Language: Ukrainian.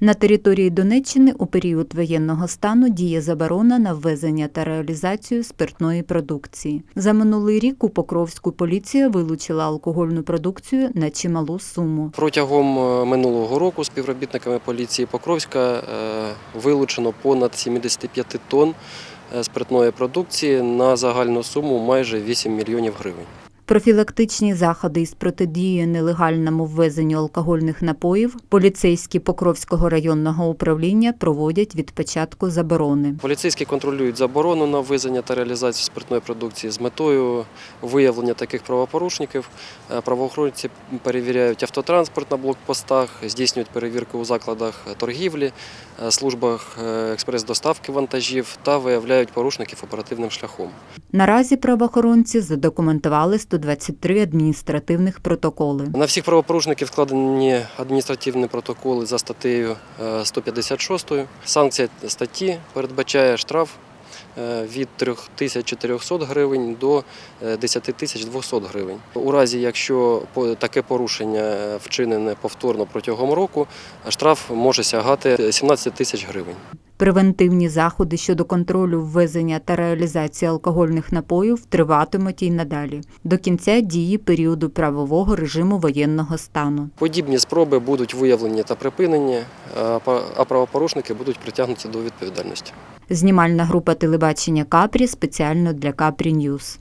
На території Донеччини у період воєнного стану діє заборона на ввезення та реалізацію спиртної продукції. За минулий рік у Покровську поліція вилучила алкогольну продукцію на чималу суму. Протягом е, минулого року співробітниками поліції Покровська е, вилучено понад 75 тонн е, спиртної продукції на загальну суму майже 8 мільйонів гривень. Профілактичні заходи із протидії нелегальному ввезенню алкогольних напоїв поліцейські Покровського районного управління проводять від початку заборони. Поліцейські контролюють заборону на ввезення та реалізацію спиртної продукції з метою виявлення таких правопорушників. Е, Правоохоронці перевіряють автотранспорт на блокпостах, здійснюють перевірки у закладах торгівлі, е, службах е, експрес-доставки вантажів та виявляють порушників оперативним шляхом. Наразі правоохоронці задокументували 123 адміністративних протоколи. На всіх правопорушників складені адміністративні протоколи за статтею е, 156. Санкція статті передбачає штраф е, від 3400 гривень до е, 10200 гривень. У разі, якщо таке порушення е, вчинене повторно протягом року, штраф може сягати 17 тисяч гривень. Превентивні заходи щодо контролю ввезення та реалізації алкогольних напоїв триватимуть і надалі до кінця дії періоду правового режиму воєнного стану. Подібні спроби будуть виявлені та припинені, а правопорушники будуть притягнуті до відповідальності. Знімальна група телебачення Капрі спеціально для Капрі Ньюз.